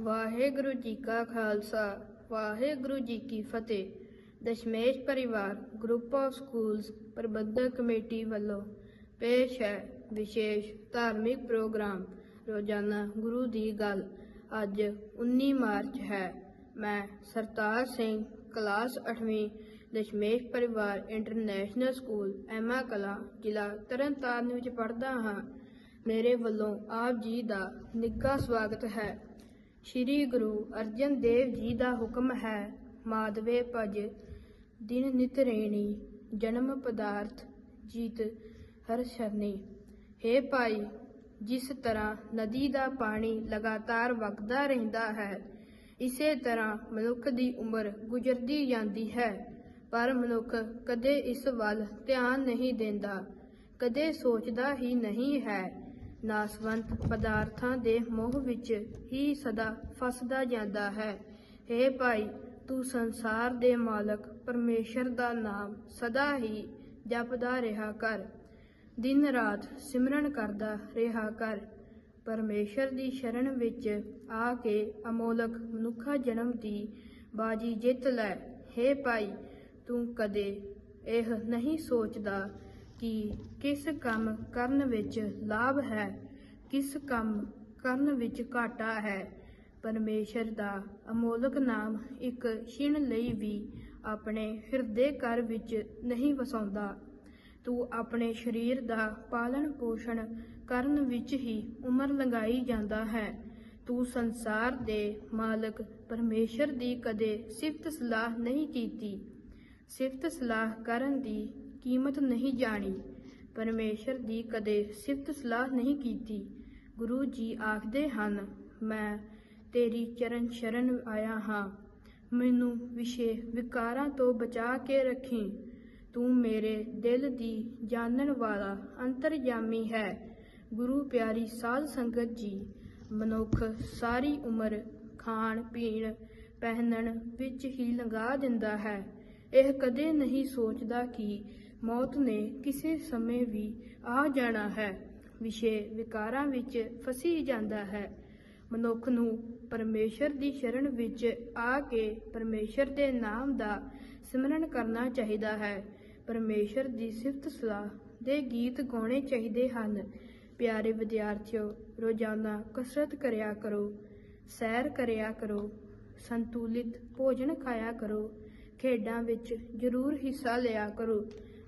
ਵਾਹਿਗੁਰੂ ਜੀ ਕਾ ਖਾਲਸਾ, ਵਾਹਿਗੁਰੂ ਜੀ ਕੀ ਫਤਿਹ। Dashmesh Parivar group of schools Parbandhak committee ਵੱਲੋਂ ਪੇਸ਼ ਹੈ ਵਿਸ਼ੇਸ਼ ਧਾਰਮਿਕ ਪ੍ਰੋਗਰਾਮ। ਰੋਜ਼ਾਨਾ ਗੁਰੂ ਦੀ ਗੱਲ ਅੱਜ 19 ਮਾਰਚ ਹੈ। ਮੈਂ ਸਰਤਾਜ ਸਿੰਘ, ਕਲਾਸ 8ਵੀਂ Dashmesh Parivar international school, Emma ਕਲਾ, ਜ਼ਿਲ੍ਹਾ ਤਰਨਤਾਰਨ ਵਿੱਚ ਪੜ੍ਹਦਾ ਹਾਂ। ਮੇਰੇ ਵੱਲੋਂ ਆਪ ਜੀ ਦਾ ਨਿੱਘਾ ਸਵਾਗਤ ਹੈ। ਸ੍ਰੀ ਗੁਰੂ ਅਰਜਨ ਦੇਵ ਜੀ ਦਾ ਹੁਕਮ ਹੈ, ਮਾਧਵੇ ਭਜ, ਦਿਨ ਨਿਤ ਰੇਣੀ, ਜਨਮ ਪਦਾਰਥ, ਜੀਤ ਹਰ ਸ਼ਰਨੀ ਹੇ ਭਾਈ, ਜਿਸ ਤਰ੍ਹਾਂ ਨਦੀ ਦਾ ਪਾਣੀ ਲਗਾਤਾਰ ਵਗਦਾ ਰਹਿੰਦਾ ਹੈ, ਇਸੇ ਤਰ੍ਹਾਂ ਮਨੁੱਖ ਦੀ ਉਮਰ ਗੁਜ਼ਰਦੀ ਜਾਂਦੀ ਹੈ, ਪਰ ਮਨੁੱਖ ਕਦੇ ਇਸ ਵੱਲ ਧਿਆਨ ਨਹੀਂ ਦਿੰਦਾ, ਕਦੇ ਸੋਚਦਾ ਹੀ ਨਹੀਂ ਹੈ ਨਾਸਵੰਤ ਪਦਾਰਥਾਂ ਦੇ ਮੋਹ ਵਿੱਚ ਹੀ ਸਦਾ ਫਸਦਾ ਜਾਂਦਾ ਹੈ। हे ਭਾਈ, ਤੂੰ ਸੰਸਾਰ ਦੇ ਮਾਲਕ, ਪਰਮੇਸ਼ਰ ਦਾ ਨਾਮ ਸਦਾ ਹੀ ਜਪਦਾ ਰਿਹਾ ਕਰ। ਦਿਨ ਰਾਤ ਸਿਮਰਨ ਕਰਦਾ ਰਿਹਾ ਕਰ। ਪਰਮੇਸ਼ਰ ਦੀ ਸ਼ਰਨ ਵਿੱਚ ਆ ਕੇ ਅਮੋਲਕ ਮਨੁੱਖਾ ਜਨਮ ਦੀ ਬਾਜੀ ਜਿੱਤ ਲੈ। हे ਭਾਈ, ਤੂੰ ਕਦੇ ਇਹ ਨਹੀਂ ਸੋਚਦਾ ਕਿ ਕਿਸ ਕੰਮ ਕਰਨ ਵਿੱਚ ਲਾਭ ਹੈ, ਕਿਸ ਕੰਮ ਕਰਨ ਵਿੱਚ ਘਾਟਾ ਹੈ। ਪਰਮੇਸ਼ਰ ਦਾ ਅਮੋਲਕ ਨਾਮ ਇੱਕ ਛਿਣ ਲਈ ਵੀ ਆਪਣੇ ਹਿਰਦੇ ਘਰ ਵਿੱਚ ਨਹੀਂ ਵਸਾਉਂਦਾ। ਤੂੰ ਆਪਣੇ ਸਰੀਰ ਦਾ ਪਾਲਣ ਪੋਸ਼ਣ ਕਰਨ ਵਿੱਚ ਹੀ ਉਮਰ ਲੰਘਾਈ ਜਾਂਦਾ ਹੈ। ਤੂੰ ਸੰਸਾਰ ਦੇ ਮਾਲਕ ਪਰਮੇਸ਼ਰ ਦੀ ਕਦੇ ਸਿਫਤ ਸਲਾਹ ਨਹੀਂ ਕੀਤੀ। ਸਿਫਤ ਸਲਾਹ ਕਰਨ ਦੀ ਕੀਮਤ ਨਹੀਂ ਜਾਣੀ। ਪਰਮੇਸ਼ਰ ਦੀ ਕਦੇ ਸਿਫਤ ਸਲਾਹ ਨਹੀਂ ਕੀਤੀ। ਗੁਰੂ ਜੀ ਆਖਦੇ ਹਨ, ਮੈਂ ਤੇਰੀ ਚਰਨ ਸ਼ਰਨ ਆਇਆ ਹਾਂ। ਮੈਨੂੰ ਵਿਸ਼ੇ ਵਿਕਾਰਾਂ ਤੋਂ ਬਚਾ ਕੇ ਰੱਖੀ। ਤੂੰ ਮੇਰੇ ਦਿਲ ਦੀ ਜਾਣਨ ਵਾਲਾ ਅੰਤਰਜਾਮੀ ਹੈ। ਗੁਰੂ ਪਿਆਰੀ ਸਾਧ ਸੰਗਤ ਜੀ, ਮਨੁੱਖ ਸਾਰੀ ਉਮਰ ਖਾਣ, ਪੀਣ, ਪਹਿਨਣ ਵਿੱਚ ਹੀ ਲੰਘਾ ਦਿੰਦਾ ਹੈ। ਇਹ ਕਦੇ ਨਹੀਂ ਸੋਚਦਾ ਕਿ ਮੌਤ ਨੇ ਕਿਸੇ ਸਮੇਂ ਵੀ ਆ ਜਾਣਾ ਹੈ। ਵਿਸ਼ੇ ਵਿਕਾਰਾਂ ਵਿੱਚ ਫਸੀ ਜਾਂਦਾ ਹੈ। ਮਨੁੱਖ ਨੂੰ ਪਰਮੇਸ਼ਰ ਦੀ ਸ਼ਰਨ ਵਿੱਚ ਆ ਕੇ ਪਰਮੇਸ਼ਰ ਦੇ ਨਾਮ ਦਾ ਸਿਮਰਨ ਕਰਨਾ ਚਾਹੀਦਾ ਹੈ। ਪਰਮੇਸ਼ਰ ਦੀ ਸਿਫਤ ਸਲਾਹ ਦੇ ਗੀਤ ਗਾਉਣੇ ਚਾਹੀਦੇ ਹਨ। ਪਿਆਰੇ ਵਿਦਿਆਰਥੀਓ, ਰੋਜ਼ਾਨਾ ਕਸਰਤ ਕਰਿਆ ਕਰੋ, ਸੈਰ ਕਰਿਆ ਕਰੋ, ਸੰਤੁਲਿਤ ਭੋਜਨ ਖਾਇਆ ਕਰੋ, ਖੇਡਾਂ ਵਿੱਚ ਜ਼ਰੂਰ ਹਿੱਸਾ ਲਿਆ ਕਰੋ।